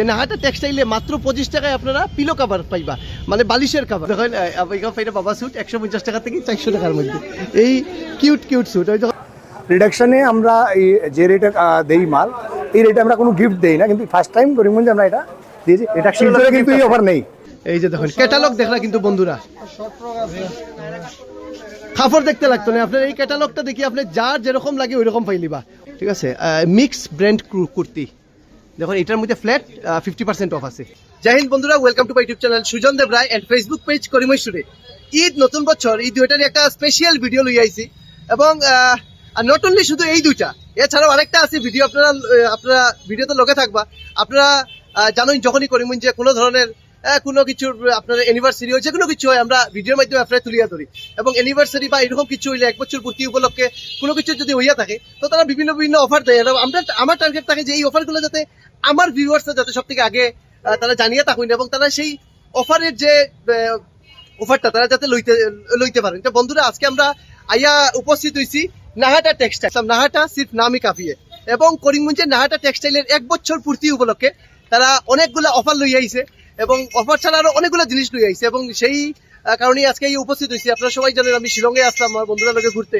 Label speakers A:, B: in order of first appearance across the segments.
A: যে নাহাটা টেক্সটাইলে মাত্র পঁচিশ টাকায় আপনারা পিলো কাভার পাইবা। মানে বালিশের কাভার দেখেন পাইটা বাবা স্যুট একশো পঞ্চাশ টাকা থেকে চারশো টাকার মধ্যে। এই কিউট কিউট স্যুট ওই
B: রিডাকশনে আমরা এই যে রেটে দেই মাল এই রেটে আমরা কোনো গিফট দেই না কিন্তু ফার্স্ট টাইম করিমগঞ্জে আমরা এটা দিয়েছি। এটা শিলচরে কিন্তু এই অফার নেই।
A: এই যে দেখুন ক্যাটালগ দেখলা কিন্তু বন্ধুরা। কাপড় দেখতে লাগতো না আপনার এই ক্যাটালগটা দেখি আপনি যার যেরকম লাগে ওই রকম পাইলিবা। ঠিক আছে মিক্স ব্র্যান্ড কুর্তি। দেখুন, এটার মধ্যে ফ্ল্যাট ফিফটি পার্সেন্ট অফ আছে। জয় হিন্দ বন্ধুরা welcome to my YouTube channel Sujan Deb Roy and Facebook page স্টুডে Eid, নতুন বছর, এই দুইটারই একটা স্পেশাল ভিডিও লই আইছি। এবং নট অনলি শুধু এই দুইটা, এছাড়াও আরেকটা আছে ভিডিও আপনারা আপনারা ভিডিওতে লোকে থাকবা। আপনারা জানেন যখনই করিমন যে কোনো ধরনের কোনো কিছুর, আপনার অ্যানিভার্সারি হয় যে কোনো কিছু হয়, আমরা ভিডিওর মাধ্যমে আপনারা তুলিয়া ধরি। এবং অ্যানিভার্সারি বা এরকম কিছু হইলে এক বছর পূর্তি উপলক্ষে কোনো কিছু যদি হইয়া থাকে, তো তারা বিভিন্ন বিভিন্ন অফার দেয়। আমরা, আমার টার্গেট থাকে যে এই অফারগুলো যাতে আমার ভিউয়ার্সরা যাতে সব থেকে আগে তারা জানিয়ে থাকুন এবং তারা সেই অফারের যে অফারটা তারা যাতে লইতে লইতে পারেন। তো বন্ধুরা আজকে আমরা আইয়া উপস্থিত হইছি নাহাটা টেক্সটাইল। নাহাটা সির্ফ নামই কাফিয়ে। এবং করিমগঞ্জের নাহাটা টেক্সটাইলের এক বছর পূর্তি উপলক্ষে তারা অনেকগুলো অফার লই আইছে এবং অফার ছাড়া আরও অনেকগুলো জিনিস লই আইছে এবং সেই আহ, কারণে আজকে এই উপস্থিত হইছি। আপনারা সবাই জানেন আমি শিলংয়ে আসলাম আমার বন্ধুরা লোকে ঘুরতে।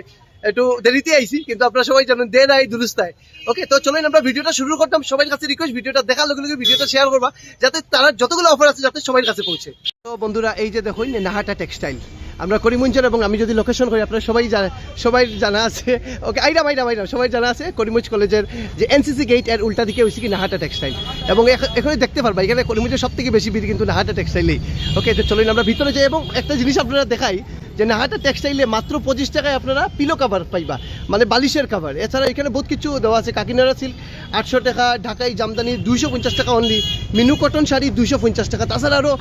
A: একটু দেরিতে আইছি, কিন্তু আপনারা সবাই জানেন, দে নাই, দুরুস্তায়। ওকে তো চলেন আমরা ভিডিওটা শুরু করতাম। সবার কাছে রিকোয়েস্ট ভিডিওটা দেখার লগে লগে ভিডিওটা শেয়ার করবা, যাতে তারা যতগুলো অফার আছে, যাতে সবার কাছে পৌঁছে। তো বন্ধুরা, এই যে দেখুন, নাহাটা টেক্সটাইল আমরা করিমগঞ্জের এবং আমি যদি লোকেশন করি, আপনারা সবাই জানা সবাই জানা আছে। ওকে আইরাম আইরাম আইরাম, সবাই জানা আছে করিমগঞ্জ কলেজের যে এনসিসি গেটের উল্টা দিকে হয়েছে কি নাহাটা টেক্সটাইল এবং এখ- এখানে দেখতে পারবা, এখানে করিমগঞ্জের সব থেকে বেশি ভিড় কিন্তু নাহাটা টেক্সটাইলেই ওকে তো চলুন আমরা ভিতরে যাই, এবং একটা জিনিস আপনারা দেখাই যে নাহাটা টেক্সটাইলে মাত্র পঁচিশ টাকায় আপনারা পিলো কাভার পাইবা মানে বালিশের কাভার এছাড়া এখানে বহুত কিছু দেওয়া আছে কাকিনাড়া সিল্ক আটশো টাকা ঢাকাই জামদানি দুইশো পঞ্চাশ টাকা অনলি মিনু কটন শাড়ি দুইশো পঞ্চাশ টাকা। তাছাড়া আরও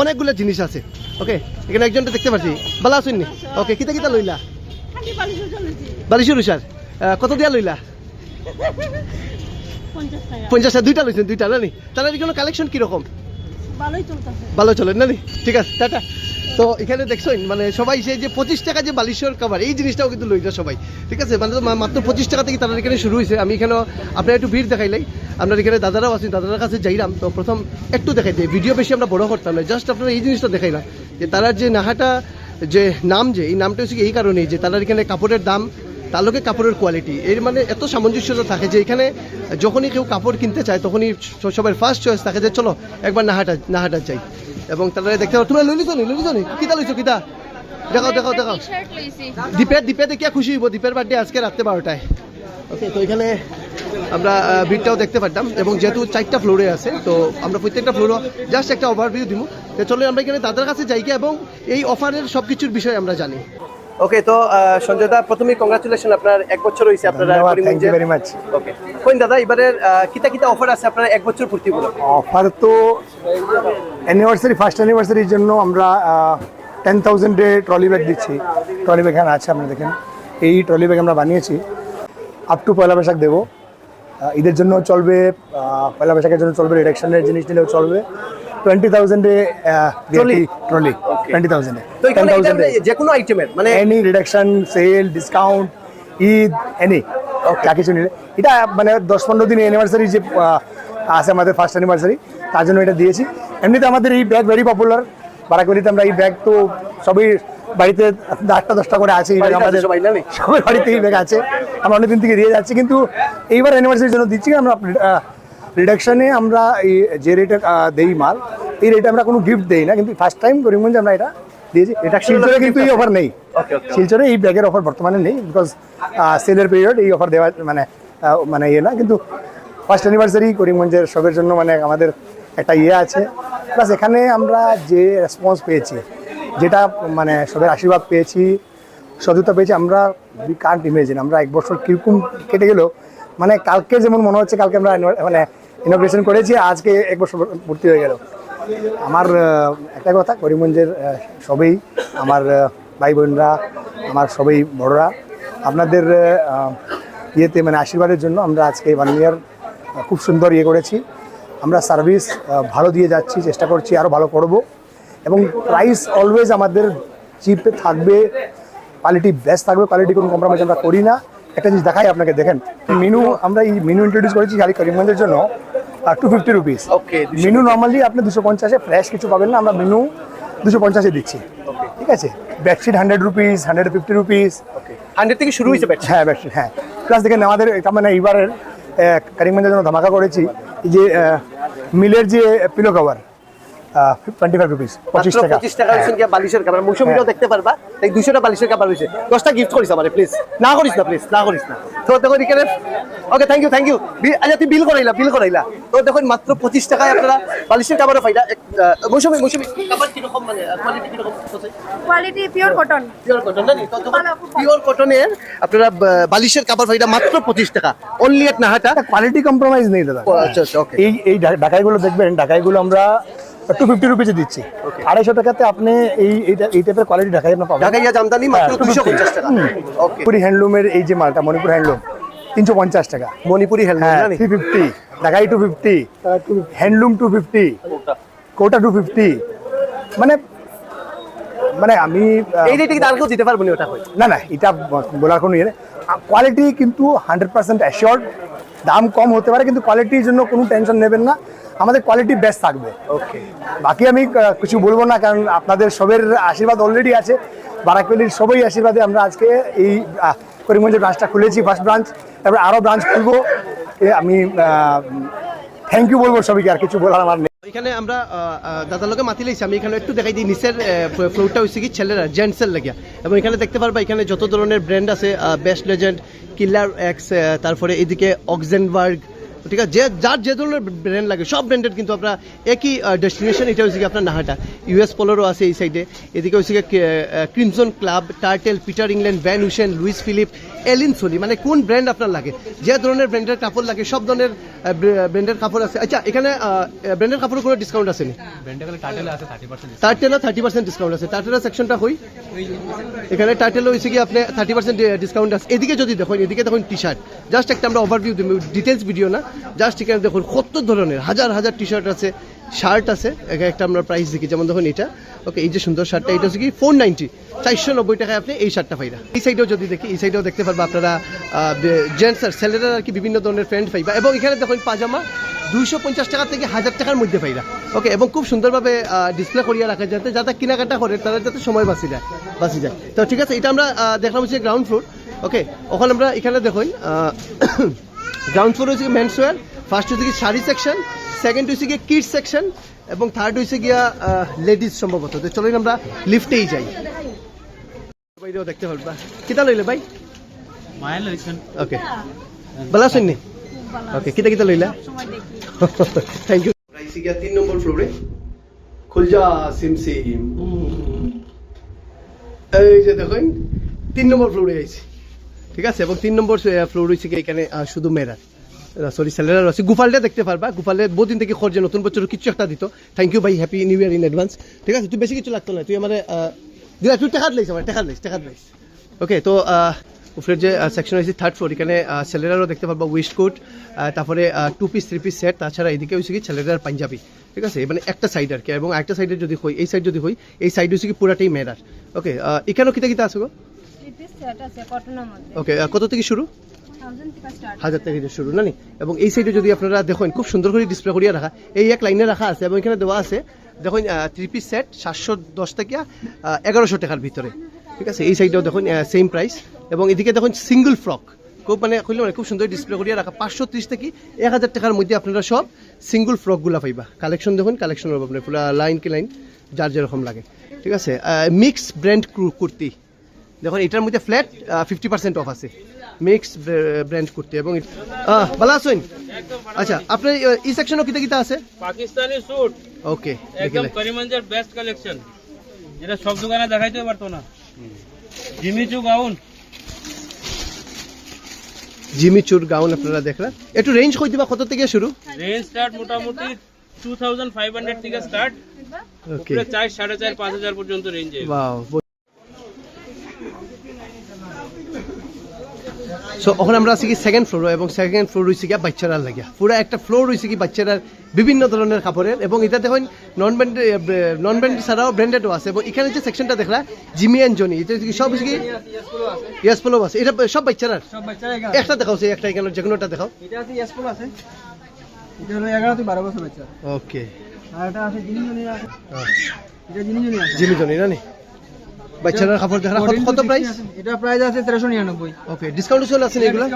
A: অনেকগুলো জিনিস আছে ওকে এখানে একজনটা দেখতে পাচ্ছি ভালো আছেন নি। ওকে কিতা কিতা লইলা?
C: বালিশের
A: উষার কত দিয়া লইলা?
C: পঞ্চাশ টাকা।
A: দুইটা লইছেন দুইটা না নি তাহলে এখানে কালেকশন কীরকম?
C: ভালোই
A: চলে না নি ঠিক আছে টাটা। তো এখানে দেখছেন মানে সবাই সেই যে পঁচিশ টাকা যে বালিশের কাভার এই জিনিসটাও কিন্তু লইটা সবাই। ঠিক আছে? মানে মাত্র পঁচিশ টাকা থেকে তারা এখানে শুরু হয়েছে। আমি এখানে আপনার একটু ভিড় দেখাইলাই আপনার এখানে দাদারাও আছেন দাদার কাছে যাইলাম। তো প্রথম একটু দেখাই দিই ভিডিও বেশি আমরা বড় করতাম না। জাস্ট আপনারা এই জিনিসটা দেখাইলাম যে তারা যে নাহাটা, যে নাম যে, এই নামটা হচ্ছে এই কারণেই যে তারা এখানে কাপড়ের দাম, তার লোকে কাপড়ের কোয়ালিটি এর মানে এত সামঞ্জস্যতা থাকে যে এখানে যখনই কেউ কাপড় কিনতে চায়, তখনই স- সবার ফার্স্ট চয়েস থাকে যে চলো একবার নাহাটা নাহাটা চাই এবং তারা দেখতে পাবো তোমরা লইলি তো নি লইলি তো নি কিতা লইছো কিতা? দেখাও দেখো দেখাও
C: লইছি।
A: দীপের দীপে দেখিয়া খুশি হইব। দীপের বার্থডে আজকে রাত্রে বারোটায়। ওকে তো এখানে আমরা ভিড়টাও দেখতে পারতাম এবং যেহেতু চারটা ফ্লোরে আছে তো আমরা প্রত্যেকটা ফ্লোরও জাস্ট একটা ওভারভিউ দিব তো চলো আমরা এখানে দাদার কাছে যাই কি এবং এই অফারের সব কিছুর বিষয়ে আমরা জানি। ওকে তো সঞ্জয় দা প্রথমেই কংগ্রাচুলেশন আপনার এক বছর হয়েছে
B: ধন্যবাদ thank you very much
A: okay কোন দাদা এবারের কিতা কিতা অফার আছে আপনার এক বছর পূর্তি উপলক্ষে?
B: অফার তো অ্যানিভার্সারি ফার্স্ট অ্যানিভার্সারির জন্য আমরা টেন থাউজেন্ডে ট্রলি ব্যাগ দিচ্ছি। ট্রলি ব্যাগ এখানে আছে আপনারা দেখেন। এই ট্রলি ব্যাগ আমরা বানিয়েছি। আপ টু পয়লা বৈশাখ দেবো। ঈদের জন্য চলবে পয়লা বৈশাখের জন্য চলবে রিডাকশনের জিনিস নিলেও চলবে। টোয়েন্টি থাউজেন্ডে
A: Trolley?
B: ট্রলি টোয়েন্টি থাউজেন্ডে
A: যে কোনো আইটেমের মানে
B: any reduction sale discount Eid any যা কিছু নিলে। এটা মানে দশ পনেরো দিন অ্যানিভার্সারি যে আছে আমাদের ফার্স্ট অ্যানিভার্সারি তার জন্য এটা দিয়েছি। এমনিতে আমাদের এই ব্যাগ ভেরি পপুলার বারাকলিতে আমরা এই ব্যাগ তো সবই বাড়িতে আটটা দশটা করে আছে। আমাদের
A: সবাই,
B: বাড়িতে এই ব্যাগ আছে। আমরা অনেকদিন থেকে দিয়ে যাচ্ছি কিন্তু এইবার অ্যানিভার্সারির জন্য দিচ্ছি। আমরা রিডাকশনে আমরা এই যে রেটে দেই মাল এই রেটে আমরা কোনো গিফট দেই না কিন্তু ফার্স্ট টাইম করিমগঞ্জে আমরা এটা দিয়েছি। এটা শিলচরে কিন্তু এই অফার নেই. শিলচরে এই ব্যাগের অফার বর্তমানে নেই বিকজ সেলের পিরিয়ড এই অফার দেওয়া মানে মানে ইয়ে না কিন্তু ফার্স্ট অ্যানিভার্সারি করিমগঞ্জের সবের জন্য মানে আমাদের একটা ইয়ে আছে। প্লাস এখানে আমরা যে রেসপন্স পেয়েছি যেটা মানে সবের আশীর্বাদ পেয়েছি সততা পেয়েছি আমরা উই কান্ট ইমেজিন আমরা এক বছর কীরকম কেটে গেল মানে কালকে যেমন মনে হচ্ছে কালকে আমরা মানে ইনোগ্রেশন করেছি, আজকে এক বছর ভর্তি হয়ে গেল। আমার একটা কথা, করিমগঞ্জের সবেই আমার ভাই বোনরা আমার সবাই বড়রা, আপনাদের ইয়েতে মানে আশীর্বাদের জন্য আমরা আজকে ওয়ান ইয়ার খুব সুন্দর ইয়ে করেছি। আমরা সার্ভিস ভালো দিয়ে যাচ্ছি, চেষ্টা করছি আরও ভালো করব। এবং প্রাইস অলওয়েজ আমাদের চিপে থাকবে কোয়ালিটি বেস্ট থাকবে কোয়ালিটি কোনো কম্প্রোমাইজ আমরা করি না। একটা জিনিস দেখাই আপনাকে, দেখেন মেনু আমরা এই মেনু ইন্ট্রোডিউস করেছি খালি করিমগঞ্জের জন্য। Two fifty rupees
A: okay
B: menu normally আপনি দুশো পঞ্চাশে ফ্রেশ কিছু পাবেন না আমরা মেনু দুশো পঞ্চাশে দিচ্ছি। ঠিক আছে? Bedsheet hundred rupees hundred fifty rupees
A: hundred থেকে শুরু হয়েছে ব্যাট
B: হ্যাঁ বেডশিট হ্যাঁ। প্লাস দেখেন আমাদের মানে এইবারের কারিমগঞ্জের জন্য ধামাকা করেছি যে মিলের যে pillow cover twenty five rupees পঁচিশ
A: মাত্র
B: টাকা।
A: পঁচিশ টাকা হয়েছে কি বালিশের কাবার মৌসুমিটাও দেখতে পারবা। এই দুশোটা বালিশের কাবার হয়েছে। দশটা গিফট করিস আমারে প্লিজ না করিস না প্লিজ না করিস না। তো দেখো এখানে okay thank you thank you আচ্ছা তুই বিল করাইলা বিল করাইলা। তো দেখুন মাত্র পঁচিশ টাকায় আপনারা বালিশের এক- আহ, মৌসুমি মৌসুমি কাবার কীরকম মানে কোয়ালিটি কীরকম
C: quality pure cotton
A: pure cotton জানি তো পিওর কটনের আপনারা বালিশের কাবার ফাইদা মাত্র পঁচিশ টাকা। Only at Nahata
B: quality compromise নেই দাদা।
A: আচ্ছা আচ্ছা ওকে
B: এই এই ঢাকাইগুলো দেখবেন ঢাকাইগুলো আমরা টু ফিফটি রুপিসে দিচ্ছি। আড়াইশো টাকাতে আপনি এই এই টাইপের কোয়ালিটি ঢাকাই আপনার পাবেন।
A: জামদানি মাত্র দুশো পঞ্চাশ টাকা। ওকে
B: হ্যান্ডলুমের এই যে মালটা মণিপুর হ্যান্ডলুম তিনশো পঞ্চাশ টাকা।
A: মণিপুরি হেলমেট
B: হ্যাঁ থ্রি ফিফটি ঢাকাই two fifty handloom two fifty কোটা। টু ফিফটি মানে মানে আমি
A: এই রেটে কি আর কেউ দিতে পারব না ওটা?
B: না না এটা বলার কোনো ইয়ে কোয়ালিটি কিন্তু হান্ড্রেড পার্সেন্ট অ্যাসিওর্ড দাম কম হতে পারে কিন্তু কোয়ালিটির জন্য কোনো টেনশন নেবেন না। আমাদের কোয়ালিটি বেস্ট থাকবে।
A: ওকে
B: বাকি আমি কিছু বলব না কারণ আপনাদের সবের আশীর্বাদ অলরেডি আছে। বারাকলির সবই আশীর্বাদে আমরা আজকে এই করিমগঞ্জের ব্রাঞ্চটা খুলেছি ফার্স্ট ব্রাঞ্চ তারপরে আরও ব্রাঞ্চ খুলবো। আমি থ্যাংক ইউ বলব সবাইকে আর কিছু বলার আমার নেই।
A: এখানে আমরা দাদার লোকে মাতি লাইছি। আমি এখানে একটু দেখাই দিই, নিচের ফ্লোরটা হচ্ছে কি ছেলেরা, জেন্টসের লাগিয়া। এবং এখানে দেখতে পারবা, এখানে যত ধরনের ব্র্যান্ড আছে বেস্ট লেজেন্ড, কিলার এক্স তারপরে এদিকে অক্সেনবার্গ, ঠিক আছে? যে, যার যে ধরনের ব্র্যান্ড লাগে, সব ব্র্যান্ডের কিন্তু আপনার একই ডেস্টিনেশন। এটা হচ্ছে কি আপনার নাহাটা। ইউএস পোলোরও আছে এই সাইডে এদিকে হচ্ছে Crimson Club, Turtle, Peter England, Van Heusen, Louis Philippe Allen Solly মানে কোন ব্র্যান্ড আপনার লাগে? যে ধরনের ব্র্যান্ডের কাপড় লাগে সব ধরনের ব্র্যান্ডের কাপড় আছে। আচ্ছা এখানে ব্র্যান্ডের কাপড়ের কোনো ডিসকাউন্ট আছে নি? টার্টেলও থার্টি পার্সেন্ট ডিসকাউন্ট আছে টার্টেলের সেকশনটা হই। এখানে টার্টেল হয়েছে কি আপনি থার্টি পার্সেন্ট ডিসকাউন্ট আছে। এদিকে যদি দেখুন এদিকে দেখুন টি শার্ট জাস্ট একটা আমরা ওভারভিউ দিব ডিটেলস ভিডিও না। জাস্ট এখানে দেখুন কত ধরনের হাজার হাজার টি শার্ট আছে। শার্ট আছে একটা আমরা প্রাইস দেখি, যেমন দেখুন এটা। ওকে এই যে সুন্দর শার্টটা, এটা হচ্ছে কি ফোর নাইনটি চারশো নব্বই টাকায় আপনি এই শার্টটা পাইরা। এই সাইডেও যদি দেখি, এই সাইডেও দেখতে পারব আপনারা জেন্টস আর ছেলেরা আর কি বিভিন্ন ধরনের ফ্রেন্ড পাইবা। এবং এখানে দেখুন পাজামা, দুইশো পঞ্চাশ টাকা থেকে হাজার টাকার মধ্যে পাইরা। ওকে এবং খুব সুন্দরভাবে ডিসপ্লে করিয়া রাখা যাতে যাতে কেনাকাটা করে তাদের যাতে সময় বাঁচি যায় বাঁচি যায়। তো ঠিক আছে, এটা আমরা দেখলাম হচ্ছে গ্রাউন্ড ফ্লোর ওকে ওখানে আমরা এখানে দেখুন গ্রাউন্ড ফ্লোর হচ্ছে মেন্স ওয়ার ফার্স্ট হচ্ছে কি শাড়ি সেকশন সেকেন্ড হচ্ছে গিয়ে কিডস সেকশন এবং থার্ড হচ্ছে গিয়া লেডিস সম্ভবত। তো চলুন আমরা লিফটেই যাই। বাইরেও দেখতে পারবা কিতা লইলে ভাই?
D: লইছেন
A: ওকে ভালো আছেন নি? ওকে কিতা কিতা লইলা? থ্যাংক ইউ রাইসি গিয়া তিন নম্বর ফ্লোরে খুলজা সিম সিম এই যে দেখুন তিন নম্বর ফ্লোরে আইছি। ঠিক আছে? এবং তিন নম্বর ফ্লোর হয়েছে কি এখানে শুধু মেয়েরা। সরি স্যালারার আছে। গুফালটা দেখতে পারবা গুফালে বহুদিন থেকে খরচে নতুন বছর কিছু একটা দিত। থ্যাংক ইউ ভাই happy new year in advance ঠিক আছে তুই বেশি কিছু লাগতো না তুই আমার দিলা তুই টেকাত লাইছ আমার টেকাত লাইছ টেকাত লাইছ ওকে তো আহ, উপরের যে সেকশন হয়েছে থার্ড ফ্লোর এখানে আহ, ছেলেরারও দেখতে পারবা ওয়েস্ট কোট তারপরে two piece three piece set তাছাড়া এদিকে হয়েছে কি ছেলেরার পাঞ্জাবি। ঠিক আছে মানে একটা সাইড আর কি এবং একটা সাইডে যদি হই এই সাইড যদি হই এই সাইড হচ্ছে কি পুরাটাই মেয়েরার ওকে এখানেও কিতা কিতা আছে গো ওকে কত থেকে শুরু? হাজার টাকা দিয়ে শুরু না নি? এবং এই সাইডে যদি আপনারা দেখেন খুব সুন্দর করে ডিসপ্লে করিয়া রাখা এই এক লাইনে রাখা আছে এবং এখানে দেওয়া আছে দেখুন থ্রি পিস সেট সাতশো দশ থেকে এগারোশো টাকার ভিতরে। ঠিক আছে? এই সাইডেও দেখুন সেম প্রাইস এবং এদিকে দেখুন সিঙ্গল ফ্রক খুব মানে খুললে মানে খুব সুন্দর ডিসপ্লে করিয়া রাখা। পাঁচশো ত্রিশ থেকে এক হাজার টাকার মধ্যে আপনারা সব সিঙ্গল ফ্রকগুলা পাইবা। কালেকশন দেখুন কালেকশন হবে আপনার পুরো লাইন কি লাইন যার যেরকম লাগে। ঠিক আছে? Mix brand kurti. দেখুন এটার মধ্যে ফ্ল্যাট ফিফটি পার্সেন্ট অফ আছে। মিক্স ব্র্যান্ড করতে এবং ভালো আছেন? আচ্ছা আপনার এই সেকশনও কিতা কিতা আছে?
D: পাকিস্তানি স্যুট
A: ওকে
D: একদম করিমগঞ্জের বেস্ট কালেকশন যেটা সব দোকানে দেখাইতে পারতো না। জিমিচু গাউন
A: গাউন আপনারা দেখলেন। একটু রেঞ্জ কই দিবা কত থেকে শুরু?
D: রেঞ্জ স্টার্ট মোটামুটি টু থাউজেন্ড ফাইভ হান্ড্রেড থেকে স্টার্ট
A: ওকে
D: পুরো চার সাড়ে চার পাঁচ হাজার পর্যন্ত রেঞ্জে
A: ওয়াও সো ওখানে আমরা আছি কি সেকেন্ড ফ্লোর এবং সেকেন্ড ফ্লোর রয়েছে কি বাচ্চারার লাগিয়া। পুরো একটা ফ্লোর রয়েছে কি বাচ্চারার বিভিন্ন ধরনের কাপড়ের এবং এটা দেখুন নন ব্র্যান্ড নন ব্র্যান্ড ছাড়াও ব্র্যান্ডেডও আছে এবং এখানে যে সেকশনটা দেখলা জিমি অ্যান্ড জনি এটা কি সব হচ্ছে কি? ইয়াস পোলো আছে। এটা সব বাচ্চারার। একটা দেখাও সেই একটা এখানে যে কোনোটা দেখাও।
E: এটা আছে ইয়াসপোলো আছে। এটা হলো এগারো থেকে বারো বছর বাচ্চা।
A: ওকে
E: আর এটা আছে জিনি জনি আছে। এটা জিনি জনি আছে।
A: জিমি জনি না নি? বাচ্চারা কাপড় দেখা কত কত প্রাইস
E: এটা প্রাইস আছে তেরোশো নিরানব্বই।
A: ওকে ডিসকাউন্ট চলে আছে এগুলো?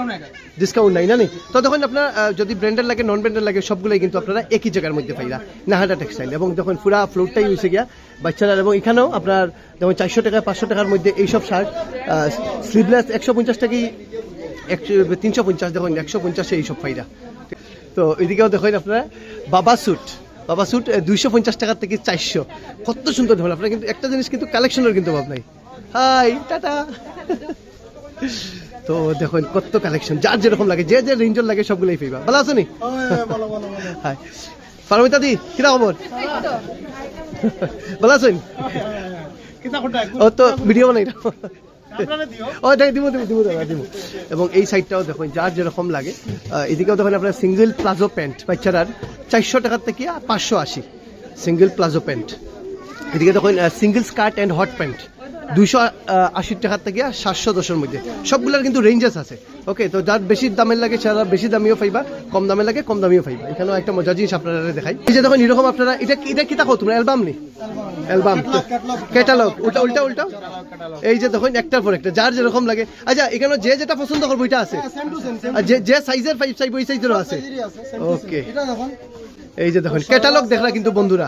A: ডিসকাউন্ট নাই না নি? তো তখন আপনার যদি ব্র্যান্ডের লাগে নন ব্র্যান্ডের লাগে সবগুলোই কিন্তু আপনারা একই জায়গার মধ্যে পাইরা নাহাটা টেক্সটাইল এবং যখন পুরা ফ্লোরটাই হয়েছে গিয়া বাচ্চারা। এবং এখানেও আপনার যেমন চারশো টাকা পাঁচশো টাকার মধ্যে এইসব শার্ট স্লিভলেস একশো পঞ্চাশ টাকাই একশো তিনশো পঞ্চাশ দেখুন একশো পঞ্চাশে এইসব পাইরা। তো এদিকেও দেখেন আপনারা বাবা স্যুট বাবা স্যুট দুইশো পঞ্চাশ টাকার থেকে চারশো। কত সুন্দর ধরুন আপনার কিন্তু একটা জিনিস কিন্তু কালেকশনের কিন্তু অভাব নাই। হাই টাটা। তো দেখুন কত কালেকশন যার যেরকম লাগে যে যে রেঞ্জের লাগে সবগুলোই পাইবা ভালো আছো নি? হাই পারমিতা দি কিরা খবর ভালো আছেন ও তো ভিডিও বানাই। না ও, দেখ দিব দিব দিব দাদা দিব এবং এই সাইডটাও দেখুন যার যেরকম লাগে। এদিকেও দেখুন আপনার সিঙ্গেল প্লাজো প্যান্ট বাচ্চারার চারশো টাকার থেকে পাঁচশো আশি। সিঙ্গেল প্লাজো প্যান্ট এদিকে দেখুন single skirt and hot pant দুইশো আশি টাকার থেকে সাতশো দশের মধ্যে। সবগুলোর কিন্তু রেঞ্জেস আছে। ওকে তো যার বেশি দামের লাগে সেটা বেশি দামিও পাইবা কম দামের লাগে কম দামিও পাইবা। এখানেও একটা মজা জিনিস আপনারা দেখাই। এই যে দেখুন এরকম আপনারা এটা এটা কি দেখো তোমরা অ্যালবাম নি? অ্যালবাম। ক্যাটালগ উল্টা উল্টা উল্টা। এই যে দেখুন একটার পর একটা যার যেরকম লাগে। আচ্ছা এখানে যে যেটা পছন্দ করব এটা আছে। আর যে যে সাইজের পাইপ চাইব ওই সাইজেরও আছে। ওকে এই যে দেখুন ক্যাটালগ দেখলা কিন্তু বন্ধুরা।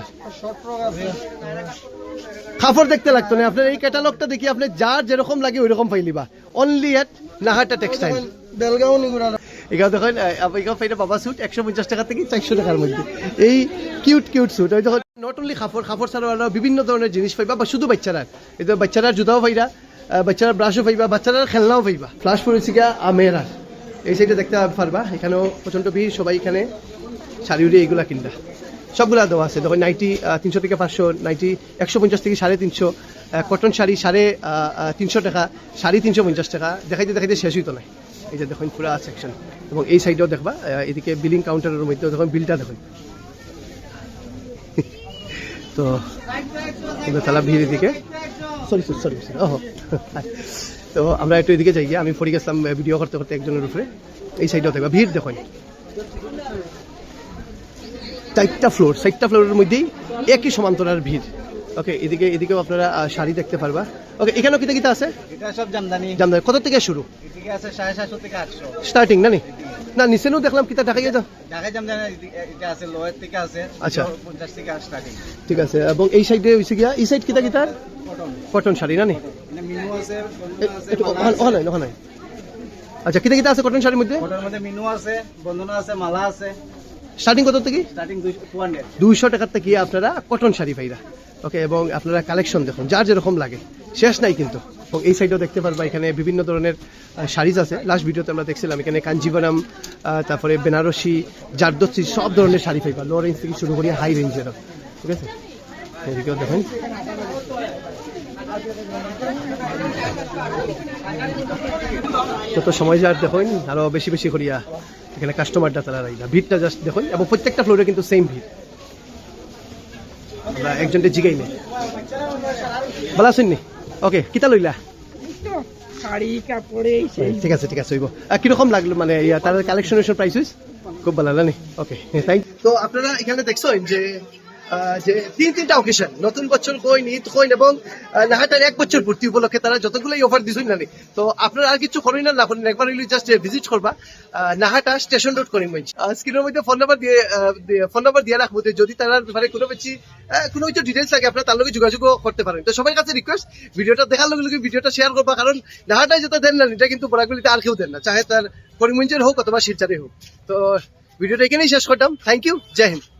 A: কাপড় দেখতে লাগতো না? আপনার এই ক্যাটালগটা দেখি আপনি যার যেরকম লাগে ওই রকম পাইলিবা। Only at Nahata textile
E: Belgaum
A: এখানে দেখেন পাইলে বাবা স্যুট একশো পঞ্চাশ টাকা থেকে চারশো টাকার মধ্যে। এই কিউট কিউট স্যুট ওই দেখুন নট অনলি কাপড় কাপড় ছাড়াও বিভিন্ন ধরনের জিনিস পাইবা বা শুধু বাচ্চারা এই তো বাচ্চারা জুতাও আহ, বাচ্চারা ব্রাশও পাইবা বাচ্চারা খেলনাও পাইবা। ফ্লাশ পড়েছি গা আমেরা এই সাইডে দেখতে পারবা এখানেও প্রচণ্ড ভিড় সবাই এখানে শাড়ি উড়ি এইগুলা কিনবা। সবগুলা দেওয়া আছে। দেখুন নাইটি তিনশো থেকে পাঁচশো নাইটি একশো পঞ্চাশ থেকে সাড়ে তিনশো কটন শাড়ি সাড়ে তিনশো টাকা সাড়ে তিনশো পঞ্চাশ টাকা। দেখাইতে দেখাইতে শেষ হইতো না। এই যে দেখুন পুরা সেকশন এবং এই সাইডেও দেখবা এদিকে বিলিং কাউন্টারের মধ্যেও দেখুন বিলটা দেখুন। তো তালা ভিড় এদিকে। সরি সরি সরি সরি ওহ। তো আমরা একটু এদিকে যাই গিয়ে। আমি পড়ে গেছিলাম ভিডিও করতে করতে একজনের উপরে। এই সাইডেও দেখবা ভিড় দেখুন। চারটা ফ্লোর চারটা ফ্লোরের মধ্যেই একই সমান্তরাল ভিড়। ওকে এদিকে এদিকেও আপনারা শাড়ি দেখতে পারবা। ওকে এখানেও কিতা কিতা আছে?
E: এটা সব জামদানি।
A: জামদানি। কত থেকে শুরু?
E: এদিকে আছে থেকে
A: স্টার্টিং না নি না নিচেও দেখলাম কিতা দেখাইয়ে যাও
E: ঢাকায় জামদানি এটা আছে লোয়ের থেকে আছে।
A: আচ্ছা।
E: পঞ্চাশ থেকে স্টার্টিং
A: ঠিক আছে এবং এই সাইডে হয়েছে গিয়া এই সাইড কিতা কিতা কটন শাড়ি না
E: মিনু আছে
A: ওখানে ওখানে আচ্ছা কিতা কিতা আছে কটন শাড়ির মধ্যে?
E: মধ্যে মিনু আছে বন্ধনা আছে মালা আছে।
A: স্টার্টিং কত থেকে? দুইশো টাকার থেকে আপনারা কটন শাড়ি পাইরা ওকে এবং আপনারা কালেকশন দেখুন যার যেরকম লাগে। শেষ নাই কিন্তু। এই সাইডেও দেখতে পারবা এখানে বিভিন্ন ধরনের শাড়িজ আছে। লাস্ট ভিডিওতে আমরা দেখছিলাম এখানে কাঞ্জিবরম তারপরে বেনারসি জারদস্তি সব ধরনের শাড়ি পাইবা। লো রেঞ্জ থেকে শুরু করি হাই রেঞ্জের ঠিক আছে? এদিকেও দেখুন। যত সময় যার দেখুন আরও বেশি বেশি করিয়া এখানে কাস্টমারটা তারা রাইলা ভিড়টা জাস্ট দেখুন এবং প্রত্যেকটা ফ্লোরে কিন্তু সেম ভিড়। আমরা একজনকে জিগাই নেই ভালো আছেন নি? ওকে কিতা লইলা?
E: শাড়ি কাপড়ে
A: ঠিক আছে ঠিক আছে হইব। কীরকম লাগল মানে ইয়া তার কালেকশনের প্রাইস হইস খুব ভালো লাগল নি? ওকে থ্যাংক তো আপনারা এখানে দেখছেন যে যে তিন তিনটা অকেশন নতুন বছর কইন ঈদ কইন এবং নাহাটার এক বছর পূর্তি উপলক্ষে তারা যতগুলোই অফার দিছেন না তো আপনারা আর কিছু করেন না না একবার হইলে জাস্ট ভিজিট করবা। নাহাটা স্টেশন রোড করিম স্ক্রিনের মধ্যে ফোন নাম্বার দিয়ে ফোন নাম্বার দিয়ে রাখব যদি তার ব্যাপারে কোনো বেশি কোনো কিছু ডিটেলস লাগে আপনারা তার লগে যোগাযোগ করতে পারেন। তো সবার কাছে রিকোয়েস্ট ভিডিওটা দেখার লগে লগে ভিডিওটা শেয়ার করবা, কারণ নাহাটায় যেটা দেন না এটা কিন্তু বরাগুলিতে আর কেউ দেন না। চাহে তার করিমগঞ্জের হোক অথবা শিলচারে হোক। তো ভিডিওটা এখানেই শেষ করতাম। থ্যাংক ইউ জয় হিন্দ।